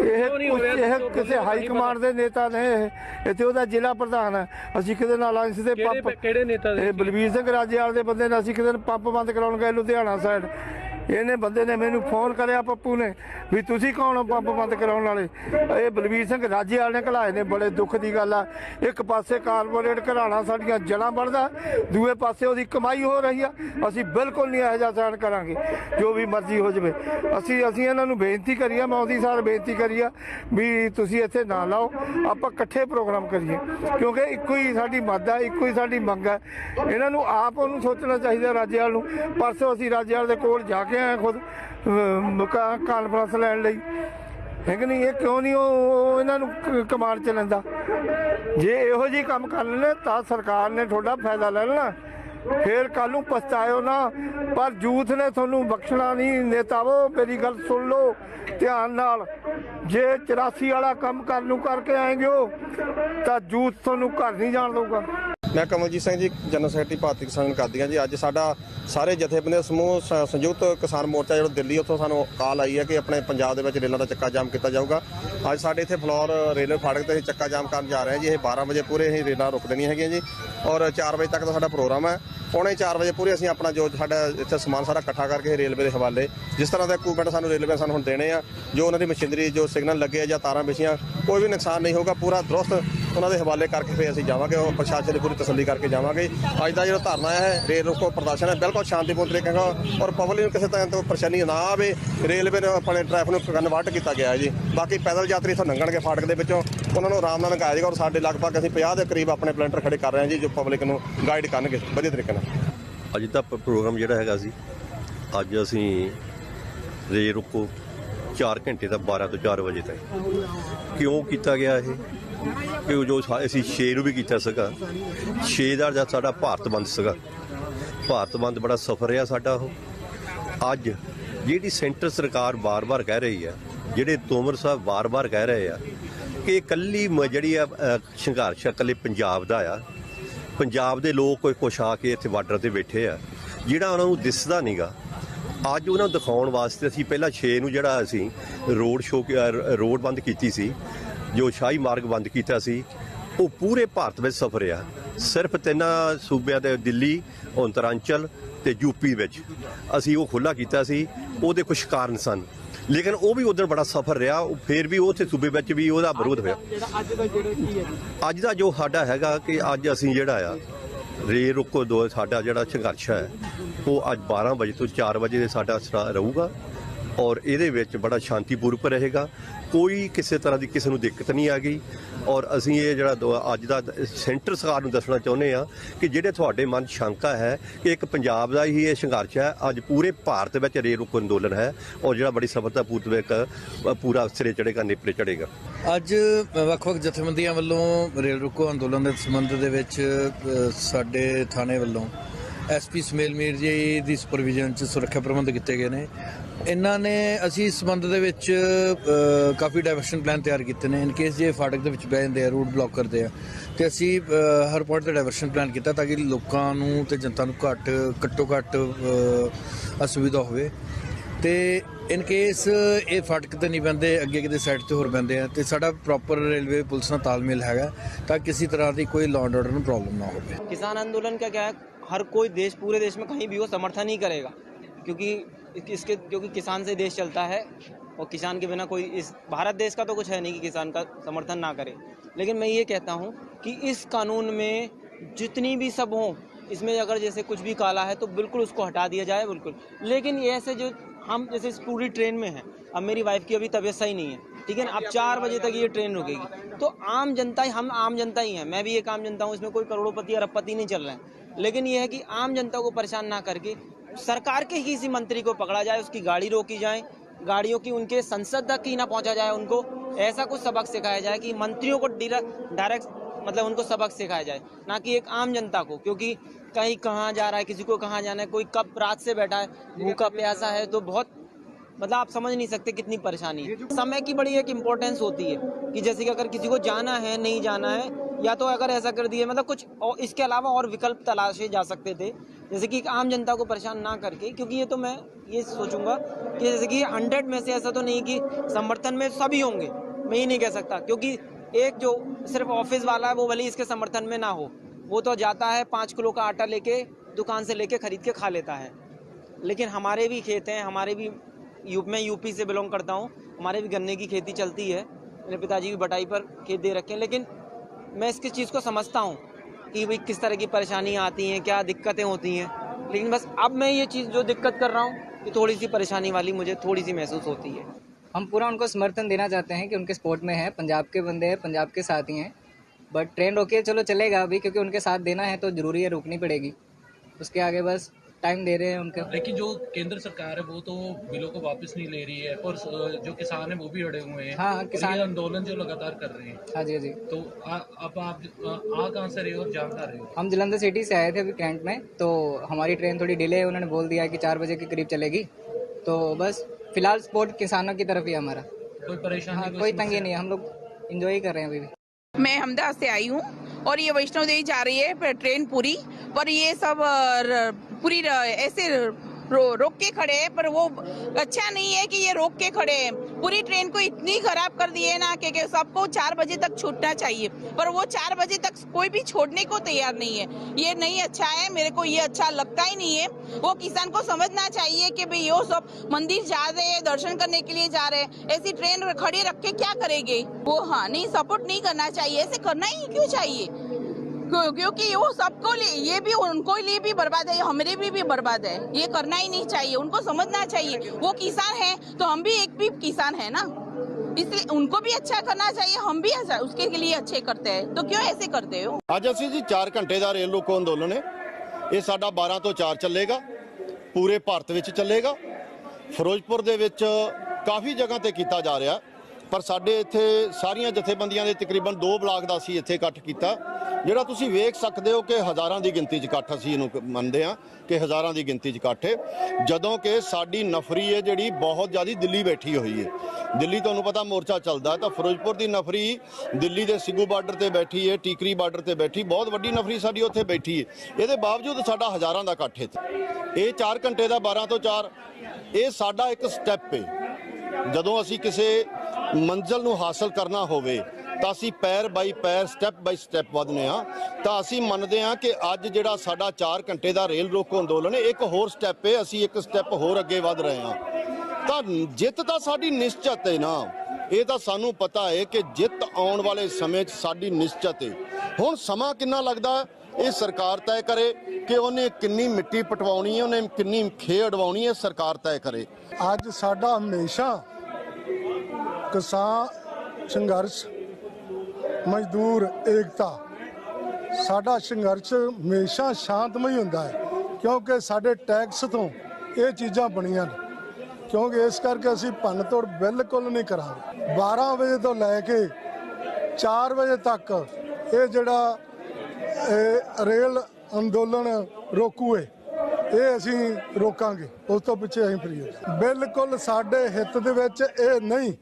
ਇਹ ਕੁਛ- ਇਹ ਕਿਸੇ ਹਾਈ ਕਮਾਂਡ ਦੇ ਨੇਤਾ ਨੇ ਇਹ। ਇੱਥੇ ਉਹਦਾ ਜ਼ਿਲ੍ਹਾ ਪ੍ਰਧਾਨ ਹੈ। ਅਸੀਂ ਕਿਤੇ ਨਾਲ ਆਏ ਸੀ ਤੇ ਪੰਪ ਕਿਹੜੇ ਨੇਤਾ ਦੇ ਇਹ ਬਲਵੀਰ ਸਿੰਘ ਰਾਜੇਵਾਲ ਦੇ ਬੰਦੇ ਨੇ ਅਸੀਂ ਕਿਤੇ ਪੰਪ ਬੰਦ ਕਰਾਉਣ ਗਏ ਲੁਧਿਆਣਾ ਸਾਈਡ। ਇਹਨੇ ਬੰਦੇ ਨੇ ਮੈਨੂੰ ਫੋਨ ਕਰਿਆ ਪੱਪੂ ਨੇ ਵੀ ਤੁਸੀਂ ਕੌਣ ਹੋ ਪੰਪ ਬੰਦ ਕਰਾਉਣ ਵਾਲੇ? ਇਹ ਬਲਵੀਰ ਸਿੰਘ ਰਾਜੇਵਾਲ ਨੇ ਘਲਾਏ ਨੇ, ਬੜੇ ਦੁੱਖ ਦੀ ਗੱਲ ਆ। ਇੱਕ ਪਾਸੇ ਕਾਰਪੋਰੇਟ ਘਰਾਣਾ ਸਾਡੀਆਂ ਜੜਾਂ ਵੜਦਾ ਦੂਏ ਪਾਸੇ ਉਹਦੀ ਕਮਾਈ ਹੋ ਰਹੀ ਆ। ਅਸੀਂ ਬਿਲਕੁਲ ਨਹੀਂ ਇਹੋ ਜਿਹਾ ਸਹਿਣ ਕਰਾਂਗੇ, ਜੋ ਵੀ ਮਰਜ਼ੀ ਹੋ ਜਵੇ। ਅਸੀਂ ਅਸੀਂ ਇਹਨਾਂ ਨੂੰ ਬੇਨਤੀ ਕਰੀ ਮੈਂ ਉਹਦੀ ਸਾਰ ਬੇਨਤੀ ਕਰੀ ਆ ਵੀ ਤੁਸੀਂ ਇੱਥੇ ਨਾ ਲਾਓ, ਆਪਾਂ ਇਕੱਠੇ ਪ੍ਰੋਗਰਾਮ ਕਰੀਏ। ਕਿਉਂਕਿ ਇੱਕੋ ਹੀ ਸਾਡੀ ਮੱਦ ਆ, ਇੱਕੋ ਹੀ ਸਾਡੀ ਮੰਗ ਹੈ ਇਹਨਾਂ ਨੂੰ ਆਪ ਉਹਨੂੰ ਸੋਚਣਾ ਚਾਹੀਦਾ ਰਾਜੇਵਾਲ ਨੂੰ। ਪਰਸੋਂ ਅਸੀਂ ਰਾਜੇਵਾਲ ਦੇ ਕੋਲ ਜਾ ਕੇ ਆਏ ਖੁਦ ਕਾਨਫਰੰਸ ਲੈਣ ਲਈ। ਹੈ ਕਿ ਨਹੀਂ, ਇਹ ਕਿਉਂ ਨਹੀਂ ਉਹ ਇਹਨਾਂ ਨੂੰ ਕ- ਚ ਲੈਂਦਾ? ਜੇ ਇਹੋ ਜਿਹੀ ਕੰਮ ਕਰ ਲੈਣੇ ਤਾਂ ਸਰਕਾਰ ਨੇ ਤੁਹਾਡਾ ਫਾਇਦਾ ਲੈ ਲੈਣਾ। ਫੇਰ ਕੱਲ ਨੂੰ ਪਛਤਾਇਓ ਨਾ। ਪਰ ਜੂਥ ਨੇ ਤੁਹਾਨੂੰ ਬਖਸ਼ਣਾ ਨਹੀਂ ਨੇਤਾਵੋ ਮੇਰੀ ਗੱਲ ਸੁਣ ਲਓ, ਧਿਆਨ ਨਾਲ। ਜੇ 84 ਵਾਲਾ ਕੰਮ ਕਰਨ ਨੂੰ ਕਰਕੇ ਆਏਗੇ ਹੋ ਤਾਂ ਜੂਥ ਤੁਹਾਨੂੰ ਘਰ ਨਹੀਂ ਜਾਣ ਦਊਗਾ। ਮੈਂ ਕਮਲਜੀਤ ਸਿੰਘ ਜੀ, ਜਨਰਲ ਸੈਕਟਰੀ ਭਾਰਤੀ ਕਿਸਾਨ ਕਾਦੀਆਂ ਜੀ। ਅੱਜ ਸਾਡਾ ਸਾਰੇ ਜਥੇਬੰਦੀ ਸਮੂਹ ਸ- ਸੰਯੁਕਤ ਕਿਸਾਨ ਮੋਰਚਾ ਜਿਹੜਾ ਦਿੱਲੀ, ਉੱਥੋਂ ਸਾਨੂੰ ਕਾਲ ਆਈ ਹੈ ਕਿ ਆਪਣੇ ਪੰਜਾਬ ਦੇ ਵਿੱਚ ਰੇਲਾਂ ਦਾ ਚੱਕਾ ਜਾਮ ਕੀਤਾ ਜਾਊਗਾ। ਅੱਜ ਸਾਡੇ ਇੱਥੇ ਫਲੋਰ ਰੇਲਵੇ ਫਾਟਕ ਤੇ ਅਸੀਂ ਚੱਕਾ ਜਾਮ ਕਰਨ ਜਾ ਰਹੇ ਹਾਂ ਜੀ। ਇਹ 12 ਵਜੇ ਪੂਰੇ ਅਸੀਂ ਰੇਲਾਂ ਰੁਕ ਦੇਣੀਆਂ ਹੈਗੀਆਂ ਜੀ। ਔਰ 4 ਵਜੇ ਤੱਕ ਦਾ ਸਾਡਾ ਪ੍ਰੋਗਰਾਮ ਹੈ। ਪੌਣੇ 4 ਵਜੇ ਪੂਰੇ ਅਸੀਂ ਆਪਣਾ ਜੋ ਸਾਡਾ ਇੱਥੇ ਸਮਾਨ ਸਾਰਾ ਇਕੱਠਾ ਕਰਕੇ ਰੇਲਵੇ ਦੇ ਹਵਾਲੇ, ਜਿਸ ਤਰ੍ਹਾਂ ਦਾ ਇਕੂਪਮੈਂਟ ਸਾਨੂੰ ਰੇਲਵੇ ਸਾਨੂੰ ਹੁਣ ਦੇਣੇ ਆ, ਜੋ ਉਹਨਾਂ ਦੀ ਮਸ਼ੀਨਰੀ, ਜੋ ਸਿਗਨਲ ਲੱਗੇ ਆ ਜਾਂ ਤਾਰਾਂ ਵਿਛੀਆਂ, ਕੋਈ ਵੀ ਨੁਕਸਾਨ ਨਹੀਂ ਹੋਊਗਾ, ਪੂਰਾ ਦਰੁਸਤ ਉਹਨਾਂ ਦੇ ਹਵਾਲੇ ਕਰਕੇ ਫਿਰ ਅਸੀਂ ਜਾਵਾਂਗੇ, ਉਹ ਪ੍ਰਸ਼ਾਸਨ ਦੀ ਪੂਰੀ ਤਸੱਲੀ ਕਰਕੇ ਜਾਵਾਂਗੇ। ਅੱਜ ਦਾ ਜਿਹੜਾ ਧਰਨਾ ਹੈ, ਰੇਲ ਰੋਕੋ ਪ੍ਰਦਰਸ਼ਨ ਹੈ, ਬਿਲਕੁਲ ਸ਼ਾਂਤੀਪੂਰਨ ਤਰੀਕੇ ਨਾਲ ਔਰ ਪਬਲਿਕ ਨੂੰ ਕਿਸੇ ਤਰ੍ਹਾਂ ਤੋਂ ਪਰੇਸ਼ਾਨੀ ਨਾ ਆਵੇ, ਰੇਲਵੇ ਨੇ ਆਪਣੇ ਟ੍ਰੈਫਿਕ ਨੂੰ ਕਨਵਰਟ ਕੀਤਾ ਗਿਆ ਹੈ ਜੀ। ਬਾਕੀ ਪੈਦਲ ਯਾਤਰੀ ਇੱਥੋਂ ਲੰਘਣਗੇ ਫਾਟਕ ਦੇ ਵਿੱਚੋਂ, ਉਹਨਾਂ ਨੂੰ ਆਰਾਮ ਨਾਲ ਲੰਘਾਇਆ ਜਾਏਗਾ ਔਰ ਸਾਡੇ ਲਗਭਗ ਅਸੀਂ 50 ਦੇ ਕਰੀਬ ਆਪਣੇ ਪਲੈਂਟਰ ਖੜੇ ਕਰ ਰਹੇ ਹਾਂ ਜੀ, ਜੋ ਪਬਲਿਕ ਨੂੰ ਗਾਈਡ ਕਰਨਗੇ, ਵਧੀਆ ਤਰੀਕੇ ਨਾਲ। ਅੱਜ ਦਾ ਪ੍ਰੋਗਰਾਮ ਜਿਹੜਾ ਹੈਗਾ ਸੀ, ਅੱਜ ਅਸੀਂ ਰੇ ਰੁਕੋ 4 ਘੰਟੇ ਦਾ 12 ਤੋਂ 4 ਵਜੇ ਤੱਕ। ਕਿਉਂ ਕੀਤਾ ਗਿਆ ਇਹ? ਕਿ ਜੋ ਅਸੀਂ 6 ਨੂੰ ਵੀ ਕੀਤਾ ਸੀਗਾ। 6 ਦਾ ਜਦ ਸਾਡਾ ਭਾਰਤ ਬੰਦ ਸੀਗਾ। ਭਾਰਤ ਬੰਦ ਬੜਾ ਸਫਰ ਰਿਹਾ ਸਾਡਾ ਉਹ। ਅੱਜ ਜਿਹੜੀ ਸੈਂਟਰ ਸਰਕਾਰ ਬਾਰ-ਬਾਰ ਕਹਿ ਰਹੀ ਹੈ ਜਿਹੜੇ ਤੋਮਰ ਸਾਹਿਬ ਬਾਰ-ਬਾਰ ਕਹਿ ਰਹੇ ਆ, ਕਿ ਇਕੱਲੀ ਮ- ਜਿਹੜੀ ਆ ਸੰਘਰਸ਼ ਆ, ਇਕੱਲੇ ਪੰਜਾਬ ਦਾ ਆ ਪੰਜਾਬ ਦੇ ਲੋਕ ਕੋਈ ਕੁਛ ਆ ਕੇ ਇੱਥੇ ਬਾਰਡਰ ਤੇ ਬੈਠੇ ਆ, ਜਿਹੜਾ ਉਹਨਾਂ ਨੂੰ ਦਿਸਦਾ ਨਹੀਂਗਾ ਅੱਜ ਉਹਨਾਂ ਨੂੰ ਦਿਖਾਉਣ ਵਾਸਤੇ ਅਸੀਂ ਪਹਿਲਾਂ 6 ਨੂੰ ਜਿਹੜਾ ਅਸੀਂ ਰੋਡ ਸ਼ੋਅ ਰੋਡ ਬੰਦ ਕੀਤੀ ਸੀ, ਜੋ ਸ਼ਾਹੀ ਮਾਰਗ ਬੰਦ ਕੀਤਾ ਸੀ, ਉਹ ਪੂਰੇ ਭਾਰਤ ਵਿੱਚ ਸਫਰ ਆ ਸਿਰਫ ਤਿੰਨਾਂ ਸੂਬਿਆਂ ਦੇ ਦਿੱਲੀ ਉਤਰਾਂਚਲ ਤੇ ਯੂਪੀ ਵਿੱਚ। ਅਸੀਂ ਉਹ ਖੁੱਲਾ ਕੀਤਾ ਸੀ, ਉਹਦੇ ਕੁਝ ਕਾਰਨ ਸਨ। ਲੇਕਿਨ ਉਹ ਵੀ ਉਧਰ ਬੜਾ ਸਫਰ ਰਿਹਾ ਉਹ ਫੇਰ ਵੀ ਉੱਥੇ ਸੂਬੇ ਵਿੱਚ ਵੀ ਉਹਦਾ ਵਿਰੋਧ ਹੋਇਆ। ਅੱਜ ਦਾ ਜੋ? ਸਾਡਾ ਹੈਗਾ ਕਿ ਅੱਜ ਅਸੀਂ ਜਿਹੜਾ ਆ ਰੇ ਰੁਕੋ ਦੋ ਸਾਡਾ ਜਿਹੜਾ ਸੰਘਰਸ਼ ਹੈ ਉਹ ਅੱਜ 12 ਵਜੇ ਤੋਂ 4 ਵਜੇ ਦੇ ਸਾਡਾ ਰਹੂਗਾ। ਔਰ ਇਹਦੇ ਵਿੱਚ ਬੜਾ ਸ਼ਾਂਤੀਪੂਰਵਕ ਰਹੇਗਾ। ਕੋਈ ਕਿਸੇ ਤਰ੍ਹਾਂ ਦੀ ਕਿਸੇ ਨੂੰ ਦਿੱਕਤ ਨਹੀਂ ਆ ਗਈ। ਔਰ ਅਸੀਂ ਇਹ ਜਿਹੜਾ ਦੋ- ਅੱਜ ਦਾ ਸੈਂਟਰ ਸਰਕਾਰ ਨੂੰ ਦੱਸਣਾ ਚਾਹੁੰਦੇ ਆ ਕਿ ਜਿਹੜੇ ਤੁਹਾਡੇ ਮਨ 'ਚ ਸ਼ੰਕਾ ਹੈ ਕਿ ਇੱਕ ਪੰਜਾਬ ਦਾ ਹੀ ਇਹ ਸੰਘਰਸ਼ ਹੈ ਅੱਜ ਪੂਰੇ ਭਾਰਤ ਵਿੱਚ ਰੇਲ ਰੁਕੋ ਅੰਦੋਲਨ ਹੈ ਔਰ ਜਿਹੜਾ ਬੜੀ ਸਫਲਤਾਪੂਰਵਕ ਅ, ਪੂਰਾ ਸਿਰੇ ਚੜੇਗਾ ਨੇਪਰੇ ਚੜੇਗਾ ਅੱਜ ਵੱਖ-ਵੱਖ ਜਥੇਬੰਦੀਆਂ ਵੱਲੋਂ ਰੇਲ ਰੋਕੋ ਅੰਦੋਲਨ ਦੇ ਸੰਬੰਧ ਦੇ ਵਿੱਚ ਸਾਡੇ ਥਾਣੇ ਵੱਲੋਂ ਐਸਪੀ ਸਮੇਲ ਮੀਰ ਜੀ ਦੀ ਸੁਪਰਵਿਜ਼ਨ ਚ ਸੁਰੱਖਿਆ ਪ੍ਰਬੰਧ ਕੀਤੇ ਗਏ ਨੇ। ਇਹਨਾਂ ਨੇ ਅਸੀਂ ਇਸ ਸੰਬੰਧ ਦੇ ਵਿੱਚ ਕਾਫੀ ਡਾਇਵਰਸ਼ਨ ਪਲਾਨ ਤਿਆਰ ਕੀਤੇ ਨੇ। ਇਨ ਕੇਸ ਜੇ ਫਾਟਕ ਦੇ ਵਿੱਚ ਬਹਿ ਜਾਂਦੇ ਆ ਰੂਟ ਬਲੌਕ ਕਰਦੇ ਆ, ਤੇ ਅਸੀਂ ਹਰ ਪੁਆਇੰਟ ਤੇ ਡਾਇਵਰਸ਼ਨ ਪਲਾਨ ਕੀਤਾ ਤਾਂ ਕਿ ਲੋਕਾਂ ਨੂੰ ਤੇ ਜਨਤਾ ਨੂੰ ਘੱਟ, ਘੱਟੋ ਘੱਟ ਅਸੁਵਿਧਾ ਹੋਵੇ। ਤੇ ਇਨ ਕੇਸ ਇਹ ਫਾਟਕ ਤੇ ਨਹੀਂ ਬੰਦੇ ਅੱਗੇ ਕਿਤੇ ਸਾਈਡ ਤੇ ਹੋਰ ਬੰਦੇ ਆ, ਤੇ ਸਾਡਾ ਪ੍ਰੋਪਰ ਰੇਲਵੇ ਪੁਲਿਸ ਨਾਲ ਤਾਲਮੇਲ ਹੈਗਾ ਤਾਂ ਕਿਸੇ ਤਰ੍ਹਾਂ ਦੀ ਕੋਈ ਲਾਅ ਆਰਡਰ ਨੂੰ ਪ੍ਰੋਬਲਮ ਨਾ ਹੋਵੇ। ਕਿਸਾਨ ਅੰਦੋਲਨ ਦਾ ਕੀ ਹੈ हर कोई देश, पूरे देश में कहीं भी हो समर्थन ही करेगा। क्योंकि इसके, क्योंकि किसान से देश चलता है और किसान के बिना कोई इस, भारत देश का तो कुछ है नहीं कि किसान का समर्थन ना करे। लेकिन मैं ये कहता हूँ कि इस कानून में जितनी भी सब हों, इसमें अगर जैसे कुछ भी काला है तो बिल्कुल उसको हटा दिया जाए, बिल्कुल। लेकिन ऐसे जो हम जैसे इस पूरी ट्रेन में हैं, अब मेरी वाइफ की अभी तबीयत सही नहीं है, ठीक है ना? अब चार बजे तक ये ट्रेन रुकेगी। तो आम जनता ही, हम आम जनता ही हैं, मैं भी एक आम जनता हूँ, इसमें कोई करोड़पति अरबपति नहीं चल रहे हैं। लेकिन यह है कि आम जनता को परेशान ना करके सरकार के ही किसी मंत्री को पकड़ा जाए उसकी गाड़ी रोकी जाए गाड़ियों की उनके संसद तक ही ना पहुँचा जाए उनको ऐसा कुछ सबक सिखाया जाए कि मंत्रियों को डायरेक्ट मतलब उनको सबक सिखाया जाए ना कि एक आम जनता को क्योंकि कहीं कहाँ जा रहा है किसी को कहाँ जाना है कोई कब रात से बैठा है भूखा प्यासा है तो बहुत मतलब आप समझ नहीं सकते कितनी परेशानी है। समय की बड़ी एक इम्पोर्टेंस होती है कि जैसे कि अगर किसी को जाना है नहीं जाना है या तो अगर ऐसा कर दिए मतलब कुछ और इसके अलावा और विकल्प तलाशे जा सकते थे। जैसे कि आम जनता को परेशान ना करके, क्योंकि ये तो मैं ये सोचूँगा कि जैसे कि हंड्रेड में से ऐसा तो नहीं कि समर्थन में सभी होंगे। मैं ये नहीं कह सकता, क्योंकि एक जो सिर्फ़ ऑफ़िस वाला है, वो भले ही इसके समर्थन में ना हो, वो तो जाता है पाँच किलो का आटा लेके, दुकान से लेके खरीद के खा लेता है। लेकिन हमारे भी खेत हैं, हमारे भी यू, मैं यूपी से बिलोंग करता हूँ, हमारे भी गन्ने की खेती चलती है, मेरे पिताजी भी बटाई पर खेत दे रखे हैं, लेकिन मैं इसकी चीज़ को समझता हूँ कि भाई किस तरह की परेशानियाँ आती हैं, क्या दिक्कतें होती हैं। लेकिन बस अब मैं ये चीज़ जो दिक्कत कर रहा हूँ ये थोड़ी सी परेशानी वाली मुझे थोड़ी सी महसूस होती है। हम पूरा उनको समर्थन देना चाहते हैं कि उनके स्पोर्ट में है, पंजाब के बंदे हैं, पंजाब के साथ ही। बट ट्रेन रोकिए चलो चलेगा अभी क्योंकि उनके साथ देना है तो ज़रूरी है, रोकनी पड़ेगी। उसके आगे बस टाइम दे रहे हैं उनको लेकिन जो केंद्र सरकार है वो तो बिलों को वापस नहीं ले रही है। और जो किसान है वो भी अड़े हुए हैं। हाँ, किसान- आंदोलन जो लगातार कर रहे हैं। हाँ जी हाँ जी। तो अब आप आ कहाँ से रहे हो? और जा कहाँ रहे हो? हम जलंधर सिटी से आए थे अभी कैंट में तो हमारी ट्रेन थोड़ी डिले है। उन्होंने बोल दिया कि चार बजे के करीब चलेगी। तो बस फ़िलहाल स्पोर्ट किसानों की तरफ़ ही हमारा। कोई परेशानी हाँ कोई तंगी नहीं है। हम लोग इंजॉय कर रहे हैं अभी भी। मैं हमदास से आई हूँ और ये वैष्णो देवी जा रही है ट्रेन पूरी। पर ये सब पूरी ऐसे रो, रोक के खड़े हैं पर वो अच्छा नहीं है कि ये रोक के खड़े हैं। पूरी ट्रेन को इतनी खराब कर दी है ना कि, सबको चार बजे तक छूटना चाहिए। पर वो चार बजे तक कोई भी छोड़ने को तैयार नहीं है। ये नहीं अच्छा है मेरे को ये अच्छा लगता ही नहीं है। वो किसान को समझना चाहिए कि भाई यो सब मंदिर जा रहे हैं दर्शन करने के लिए जा रहे हैं। ऐसी ट्रेन खड़ी रख के क्या करेंगे? वो हाँ नहीं सपोर्ट नहीं करना चाहिए। ऐसे करना ही क्यों चाहिए? क्योंकि वो सबको लिए ये भी उनको लिए भी बर्बाद है हमारे भी, भी बर्बाद है ये करना ही नहीं चाहिए उनको समझना चाहिए वो किसान है तो हम भी एक भी किसान है ना इसलिए उनको भी अच्छा करना चाहिए हम भी अच्छा उसके लिए अच्छे करते हैं तो क्यों ऐसे करते हो ਅੱਜ ਅਸੀਂ ਜੀ 4 ਘੰਟੇ ਦਾ ਰੇਲ ਰੋਕੋ ਅੰਦੋਲਨ ਹੈ ਇਹ ਸਾਡਾ 12 ਤੋਂ 4 ਚੱਲੇਗਾ ਪੂਰੇ ਭਾਰਤ ਵਿੱਚ ਚੱਲੇਗਾ ਫਿਰੋਜ਼ਪੁਰ ਦੇ ਵਿੱਚ ਕਾਫੀ ਜਗ੍ਹਾ ਤੇ ਕੀਤਾ ਜਾ ਰਿਹਾ ਪਰ ਸਾਡੇ ਇੱਥੇ ਸਾਰੀਆਂ ਜਥੇਬੰਦੀਆਂ ਦੇ ਤਕਰੀਬਨ 2 ਬਲਾਕ ਦਾ ਅਸੀਂ ਇੱਥੇ ਇਕੱਠ ਕੀਤਾ। ਜਿਹੜਾ ਤੁਸੀਂ ਵੇਖ ਸਕਦੇ ਹੋ ਕਿ ਹਜ਼ਾਰਾਂ ਦੀ ਗਿਣਤੀ 'ਚ ਇਕੱਠ ਅਸੀਂ ਇਹਨੂੰ ਮੰਨਦੇ ਹਾਂ ਕਿ ਹਜ਼ਾਰਾਂ ਦੀ ਗਿਣਤੀ 'ਚ ਇਕੱਠ ਹੈ। ਜਦੋਂ ਕਿ ਸਾਡੀ ਨਫਰੀ ਹੈ ਜਿਹੜੀ ਬਹੁਤ ਜ਼ਿਆਦਾ ਦਿੱਲੀ ਬੈਠੀ ਹੋਈ ਹੈ। ਦਿੱਲੀ ਤੁਹਾਨੂੰ ਪਤਾ ਮੋਰਚਾ ਚੱਲਦਾ ਤਾਂ ਫਿਰੋਜ਼ਪੁਰ ਦੀ ਨਫਰੀ ਦਿੱਲੀ ਦੇ ਸਿੱਗੂ ਬਾਰਡਰ ਤੇ ਬੈਠੀ ਹੈ, ਟੀਕਰੀ ਬਾਰਡਰ ਤੇ ਬੈਠੀ, ਬਹੁਤ ਵੱਡੀ ਨਫਰੀ ਸਾਡੀ ਉੱਥੇ ਬੈਠੀ ਹੈ। ਇਹਦੇ ਬਾਵਜੂਦ ਸਾਡਾ ਹਜ਼ਾਰਾਂ ਦਾ ਇਕੱਠ ਹੈ ਇੱਥੇ। ਇਹ 4 ਘੰਟੇ ਦਾ 12 ਤੋਂ 4 ਇਹ ਸਾਡਾ ਇੱਕ ਸਟੈਪ ਹੈ। ਜਦੋਂ ਅਸੀਂ ਕਿਸੇ ਮੰਜ਼ਲ ਨੂੰ ਹਾਸਲ ਕਰਨਾ ਹੋਵੇ, ਤਾਂ ਅਸੀਂ ਪੈਰ ਬਾਈ ਪੈਰ ਸਟੈਪ ਬਾਈ ਸਟੈਪ ਵਧਨੇ ਆ ਤਾਂ ਅਸੀਂ ਮੰਨਦੇ ਆ ਕਿ ਅੱਜ ਜਿਹੜਾ ਸਾਡਾ 4 ਘੰਟੇ ਦਾ ਰੇਲ ਰੋਕੋ ਅੰਦੋਲਨ ਇੱਕ ਹੋਰ ਸਟੈਪ ਹੈ, ਅਸੀਂ ਇੱਕ ਸਟੈਪ ਹੋਰ ਅੱਗੇ ਵਧ ਰਹੇ ਹਾਂ। ਤਾਂ ਜਿੱਤ ਤਾਂ ਸਾਡੀ ਨਿਸ਼ਚਿਤ ਹੈ ਨਾ। ਇਹ ਤਾਂ ਸਾਨੂੰ ਪਤਾ ਹੈ ਕਿ ਜਿੱਤ ਆਉਣ ਵਾਲੇ ਸਮੇਂ 'ਚ ਸਾਡੀ ਨਿਸ਼ਚਿਤ ਹੈ। ਹੁਣ ਸਮਾਂ ਕਿੰਨਾ ਲੱਗਦਾ? ਇਹ ਸਰਕਾਰ ਤੈਅ ਕਰੇ ਕਿ ਉਹਨੇ ਕਿੰਨੀ ਮਿੱਟੀ ਪਟਵਾਉਣੀ ਹੈ, ਉਹਨੇ ਕਿੰਨੀ ਖੇ ਅਡਵਾਉਣੀ ਹੈ, ਸਰਕਾਰ ਤੈਅ ਕਰੇ। ਅੱਜ ਸਾਡਾ ਹਮੇਸ਼ਾ ਕਿਸਾਨ ਸੰਘਰਸ਼, ਮਜ਼ਦੂਰ, ਏਕਤਾ। ਸਾਡਾ ਸੰਘਰਸ਼ ਹਮੇਸ਼ਾ ਸ਼ਾਂਤਮਈ ਹੁੰਦਾ ਹੈ, ਕਿਉਂਕਿ ਸਾਡੇ ਟੈਕਸ ਤੋਂ ਇਹ ਚੀਜ਼ਾਂ ਬਣੀਆਂ ਨੇ। ਕਿਉਂਕਿ ਇਸ ਕਰਕੇ ਅਸੀਂ ਭੰਨ ਤੋੜ ਬਿਲਕੁਲ ਨਹੀਂ ਕਰਾਂਗੇ। 12 ਵਜੇ ਤੋਂ ਲੈ ਕੇ 4 ਵਜੇ ਤੱਕ ਇਹ ਜਿਹੜਾ ਰੇਲ ਅੰਦੋਲਨ ਰੋਕੂ ਹੈ ਇਹ ਅਸੀਂ ਰੋਕਾਂਗੇ। ਉਸ ਤੋਂ ਪਿੱਛੇ ਅਸੀਂ ਫਰੀ ਬਿਲਕੁਲ ਸਾਡੇ ਹਿੱਤ ਦੇ ਵਿੱਚ ਇਹ ਨਹੀਂ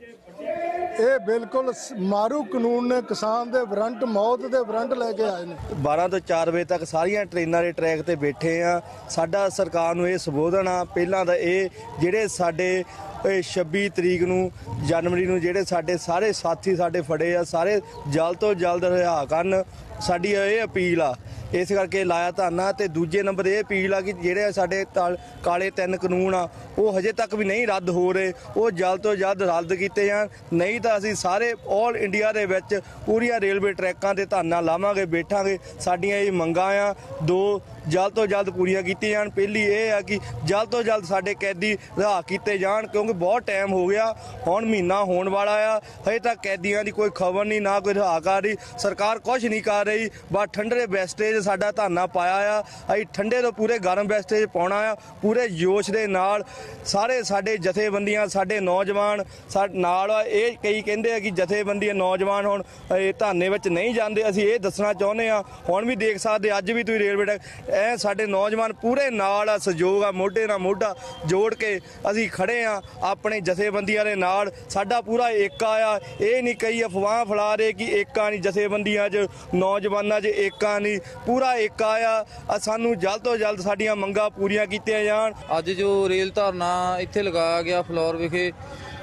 ਇਹ ਬਿਲਕੁਲ ਮਾਰੂ ਕਾਨੂੰਨ ਨੇ ਕਿਸਾਨ ਦੇ ਵਰੰਟ, ਮੌਤ ਦੇ ਵਰੰਟ ਲੈ ਕੇ ਆਏ ਨੇ। 12 ਤੋਂ 4 ਵਜੇ ਤੱਕ ਸਾਰੀਆਂ ਟ੍ਰੇਨਾਂ ਦੇ ਟਰੈਕ ਤੇ ਬੈਠੇ ਆ। ਸਾਡਾ ਸਰਕਾਰ ਨੂੰ ਇਹ ਸੰਬੋਧਨ ਆ। ਪਹਿਲਾਂ ਤਾਂ ਇਹ ਜਿਹੜੇ ਸਾਡੇ ਇਹ 26 ਤਰੀਕ ਨੂੰ ਜਨਵਰੀ ਨੂੰ ਜਿਹੜੇ ਸਾਡੇ ਸਾਰੇ ਸਾਥੀ ਸਾਡੇ ਫੜੇ ਆ, ਸਾਰੇ ਜਲਦ ਤੋਂ ਜਲਦ ਰਿਹਾ ਕਰਨ, ਸਾਡੀ ਇਹ ਅਪੀਲ ਆ। ਇਸ ਕਰਕੇ ਲਾਇਆ ਧਰਨਾ ਤੇ ਦੂਜੇ ਨੰਬਰ ਇਹ ਅਪੀਲ ਆ ਕਿ ਜਿਹੜੇ ਸਾਡੇ ਤਾਲ- ਕਾਲੇ ਤਿੰਨ ਕਾਨੂੰਨ ਆ, ਉਹ ਹਜੇ ਤੱਕ ਵੀ ਨਹੀਂ ਰੱਦ ਹੋ ਰਹੇ, ਉਹ ਜਲਦ ਤੋਂ ਜਲਦ ਰੱਦ ਕੀਤੇ ਜਾਣ। ਨਹੀਂ ਤਾਂ ਅਸੀਂ ਸਾਰੇ 올 ਇੰਡੀਆ ਦੇ ਵਿੱਚ ਪੂਰੀਆਂ ਰੇਲਵੇ ਟਰੈਕਾਂ ਤੇ ਧਰਨਾ ਲਾਵਾਂਗੇ, ਬੈਠਾਂਗੇ। ਸਾਡੀਆਂ ਇਹ ਮੰਗਾਂ ਆ, ਦੋ ਜਲਦ ਤੋਂ ਜਲਦ ਪੂਰੀਆਂ ਕੀਤੀਆਂ ਜਾਣ। ਪਹਿਲੀ ਇਹ ਆ ਕਿ ਜਲਦ ਤੋਂ ਜਲਦ ਸਾਡੇ ਕੈਦੀ ਰਿਹਾ ਕੀਤੇ ਜਾਣ, ਕਿਉਂਕਿ ਬਹੁਤ ਟਾਈਮ ਹੋ ਗਿਆ। ਹੁਣ ਮਹੀਨਾ ਹੋਣ ਵਾਲਾ ਆ। ਹਜੇ ਤੱਕ ਕੈਦੀਆਂ ਦੀ ਕੋਈ ਖਬਰ ਨਹੀਂ, ਨਾ ਕੋਈ ਰਿਹਾ ਕਰ ਰਹੀ। ਸਰਕਾਰ ਕੁਝ ਨਹੀਂ ਕਰ ਰਹੀ, ਬਸ ਠੰਡੇ ਵੈਸਟੇਜ ਸਾਡਾ ਧਾਨਾ ਪਾਇਆ ਆ। ਅਸੀਂ ਠੰਡੇ ਤੋਂ ਪੂਰੇ ਗਰਮ ਵੈਸਟੇਜ ਪਾਉਣਾ ਆ, ਪੂਰੇ ਜੋਸ਼ ਦੇ ਨਾਲ। ਸਾਰੇ ਸਾਡੇ ਜਥੇਬੰਦੀਆਂ, ਸਾਡੇ ਨੌਜਵਾਨ, ਸਾ, ਨਾਲ ਇਹ ਕਈ ਕਹਿੰਦੇ ਆ ਕਿ ਜਥੇਬੰਦੀਆਂ ਨੌਜਵਾਨ ਹੁਣ, ਇਹ ਧਰਨੇ ਵਿੱਚ ਨਹੀਂ ਜਾਂਦੇ। ਅਸੀਂ ਇਹ ਦੱਸਣਾ ਚਾਹੁੰਦੇ ਆ। ਹੁਣ ਵੀ ਦੇਖ ਸਕਦੇ ਅੱਜ ਵੀ ਤੁਸੀਂ ਰੇਲਵੇ ਟਰੈਕ ਐ ਸਾਡੇ ਨੌਜਵਾਨ ਪੂਰੇ ਨਾਲ ਆ, ਸਹਿਯੋਗ ਆ, ਮੋਢੇ ਨਾਲ ਮੋਢਾ ਜੋੜ ਕੇ ਅਸੀਂ ਖੜੇ ਆ ਆਪਣੇ ਜਥੇਬੰਦੀਆਂ ਦੇ ਨਾਲ। ਸਾਡਾ ਪੂਰਾ ਏਕਾ ਆ। ਇਹ ਨਹੀਂ ਕਈ ਅਫਵਾਹ ਫੈਲਾ ਰਹੇ ਕਿ ਏਕਾ ਨਹੀਂ, ਜਥੇਬੰਦੀਆਂ 'ਚ, ਨੌਜਵਾਨਾਂ 'ਚ ਏਕਾ ਨਹੀਂ। ਪੂਰਾ ਏਕਾ ਆ। ਸਾਨੂੰ ਜਲਦ ਤੋਂ ਜਲਦ ਸਾਡੀਆਂ ਮੰਗਾਂ ਪੂਰੀਆਂ ਕੀਤੀਆਂ ਜਾਣ। ਅੱਜ ਜੋ ਰੇਲ ਧਰਨਾ ਇੱਥੇ ਲਗਾਇਆ ਗਿਆ ਫਲੋਰ ਵਿਖੇ,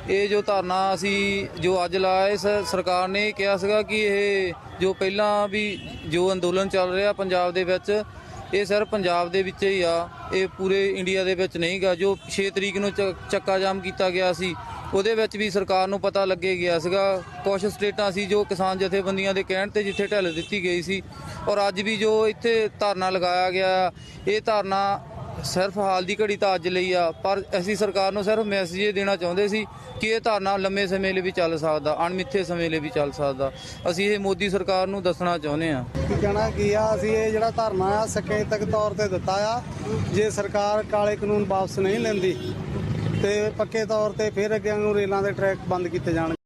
ਇਹ ਜੋ ਧਰਨਾ ਅਸੀਂ ਜੋ ਅੱਜ ਲਾਇਆ ਸਰਕਾਰ ਨੇ ਇਹ ਕਿਹਾ ਸੀਗਾ ਕਿ ਇਹ ਜੋ ਪਹਿਲਾਂ ਵੀ ਜੋ ਅੰਦੋਲਨ ਚੱਲ ਰਿਹਾ ਪੰਜਾਬ ਦੇ ਵਿੱਚ ਇਹ ਸਰ ਪੰਜਾਬ ਦੇ ਵਿੱਚ ਹੀ ਆ। ਇਹ ਪੂਰੇ ਇੰਡੀਆ ਦੇ ਵਿੱਚ ਨਹੀਂ ਗਾ। ਜੋ 6 ਤਰੀਕ ਨੂੰ ਚ- ਚੱਕਾ ਜਾਮ ਕੀਤਾ ਗਿਆ ਸੀ, ਉਹਦੇ ਵਿੱਚ ਵੀ ਸਰਕਾਰ ਨੂੰ ਪਤਾ ਲੱਗੇ ਗਿਆ ਸੀਗਾ। ਕੁਝ ਸਟੇਟਾਂ ਸੀ ਜੋ ਕਿਸਾਨ ਜਥੇਬੰਦੀਆਂ ਦੇ ਕਹਿਣ ਤੇ ਜਿੱਥੇ ਢਿੱਲ ਦਿੱਤੀ ਗਈ ਸੀ। ਔਰ ਅੱਜ ਵੀ ਜੋ ਇੱਥੇ ਧਰਨਾ ਲਗਾਇਆ ਗਿਆ ਇਹ ਧਰਨਾ ਸਿਰਫ ਹਾਲ ਦੀ ਘੜੀ ਤਾਂ ਅੱਜ ਲਈ ਆ, ਪਰ ਅਸੀਂ ਸਰਕਾਰ ਨੂੰ ਸਿਰਫ ਮੈਸੇਜ ਇਹ ਦੇਣਾ ਚਾਹੁੰਦੇ ਸੀ ਕਿ ਇਹ ਧਰਨਾ ਲੰਮੇ ਸਮੇਂ ਲਈ ਵੀ ਚੱਲ ਸਕਦਾ, ਅਣਮਿੱਥੇ ਸਮੇਂ ਲਈ ਵੀ ਚੱਲ ਸਕਦਾ। ਅਸੀਂ ਇਹ ਮੋਦੀ ਸਰਕਾਰ ਨੂੰ ਦੱਸਣਾ ਚਾਹੁੰਦੇ ਹਾਂ। ਕੀ ਕਹਿਣਾ ਕੀ ਆ? ਅਸੀਂ ਇਹ ਜਿਹੜਾ ਧਰਨਾ ਆ, ਸੰਕੇਤਕ ਤੌਰ ਤੇ ਦਿੱਤਾ ਆ, ਜੇ ਸਰਕਾਰ ਕਾਲੇ ਕਾਨੂੰਨ ਵਾਪਸ ਨਹੀਂ ਲੈਂਦੀ ਤੇ ਪੱਕੇ ਤੌਰ ਤੇ ਫਿਰ ਅੱਗੇ ਨੂੰ ਰੇਲਾਂ ਦੇ ਟਰੈਕ ਬੰਦ ਕੀਤੇ ਜਾਣਗੇ।